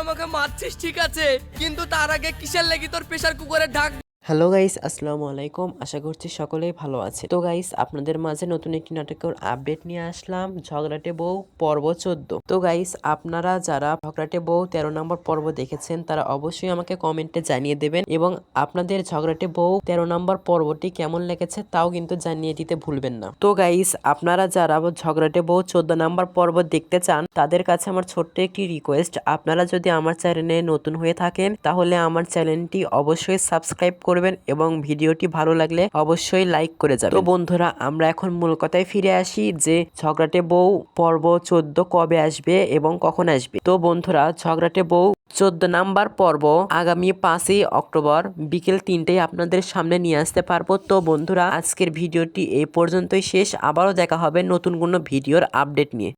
আমাকে মারছিস ঠিক আছে? কিন্তু তার আগে কিসের লাগি তোর প্রেশার কুকারে ঢাক হ্যালো গাইস আসসালামু আলাইকুম আশা করছি সকলেই ভালো আছে তো গাইস আপনাদের মাঝে নতুন একটি নাটকের আপডেট নিয়ে আসলাম। ঝগড়াটে বউ, পর্ব চোদ্দ। তো গাইস আপনারা যারা ঝগড়াটে বউ, তেরো নম্বর পর্ব দেখেছেন, তারা অবশ্যই আমাকে কমেন্টে জানিয়ে দেবেন এবং আপনাদের ঝগড়াটে বউ, তেরো নম্বর পর্বটি কেমন লেগেছে তাও কিন্তু জানিয়ে দিতে ভুলবেন না। তো গাইস আপনারা যারা ঝগড়াটে বউ, চোদ্দ নম্বর পর্ব দেখতে চান, তাদের কাছে আমার ছোট্ট একটি রিকোয়েস্ট আপনারা যদি আমার চ্যানেলে নতুন হয়ে থাকেন, তাহলে আমার চ্যানেলটি অবশ্যই সাবস্ক্রাইব করবেন এবং ভিডিওটি ভালো লাগলে অবশ্যই লাইক করে যাবেন। তো বন্ধুরা, আমরা এখন মূল কথায় ফিরে আসি যে ঝগড়াটে বউ পর্ব চোদ্দ কবে আসবে এবং কখন আসবে। তো বন্ধুরা, ঝগড়াটে বউ চোদ্দ নাম্বার পর্ব আগামী পাঁচই অক্টোবর বিকেল তিনটেই আপনাদের সামনে নিয়ে আসতে পারব। তো বন্ধুরা, আজকের ভিডিওটি এই পর্যন্তই শেষ। আবারও দেখা হবে নতুন কোনো ভিডিওর আপডেট নিয়ে।